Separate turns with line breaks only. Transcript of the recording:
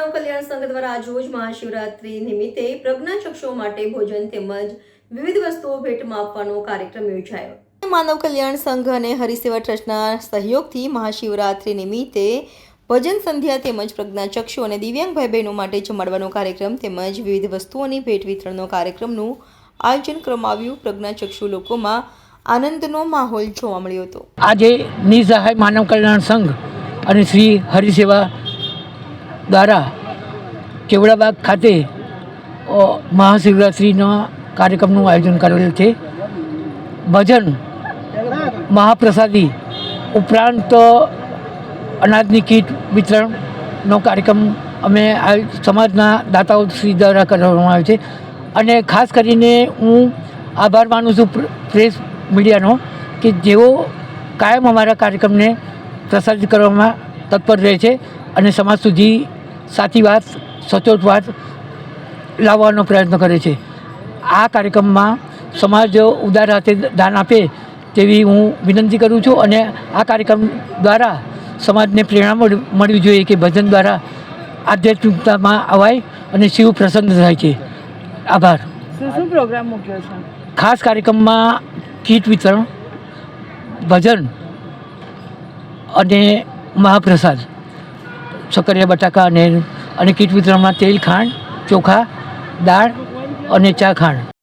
આજરોજ મહાશિવરાત્રિ નિમિત્તે પ્રજ્ઞાચક્ષુઓ માટે ભોજન તેમજ વિવિધ વસ્તુઓ ભેટમાં આપવાનો કાર્યક્રમ યોજાયો. માનવ કલ્યાણ સંઘ અને હરિસેવા ટ્રસ્ટના સહયોગથી મહાશિવરાત્રિ નિમિત્તે ભજન સંધ્યા તેમજ પ્રજ્ઞાચક્ષુ અને દિવ્યાંગ ભાઈ બહેનો માટે જમાડવાનો કાર્યક્રમ તેમજ વિવિધ વસ્તુઓની ભેટ વિતરણનો કાર્યક્રમનું આયોજન કરવામાં આવ્યું પ્રજ્ઞાચક્ષુ લોકોમાં આનંદનો માહોલ જોવા મળ્યો હતો.
આજે નિસહાય માનવ કલ્યાણ સંઘ અને શ્રી હરિસેવા દ્વારા કેવડાબાગ ખાતે મહાશિવરાત્રિના કાર્યક્રમનું આયોજન કરેલ છે. ભજન મહાપ્રસાદી ઉપરાંત અનાજની કીટ વિતરણનો કાર્યક્રમ અમે સમાજના દાતાઓ શ્રી દ્વારા કરવામાં આવે છે. અને ખાસ કરીને હું આભાર માનું છું પ્રેસ મીડિયાનો કે જેઓ કાયમ અમારા કાર્યક્રમને પ્રસારિત કરવામાં તત્પર રહે છે. અને સમાજ સુધી સાચી વાત સચોટ વાત લાવવાનો પ્રયત્ન કરે છે. આ કાર્યક્રમમાં સમાજ ઉદાર હાથે દાન આપે તેવી હું વિનંતી કરું છું અને આ કાર્યક્રમ દ્વારા સમાજને પ્રેરણા મળ- મળવી જોઈએ કે ભજન દ્વારા આધ્યાત્મિકતામાં અવાય અને શિવ પ્રસન્ન થાય છે. આભાર.
શું પ્રોગ્રામ મૂક્યો છે?
ખાસ કાર્યક્રમમાં કીટ વિતરણ ભજન અને મહાપ્રસાદ સક્કરિયા બટાકા અને અને કીટ વિતરણમાં તેલ ખાંડ ચોખા દાળ અને ચા ખાંડ.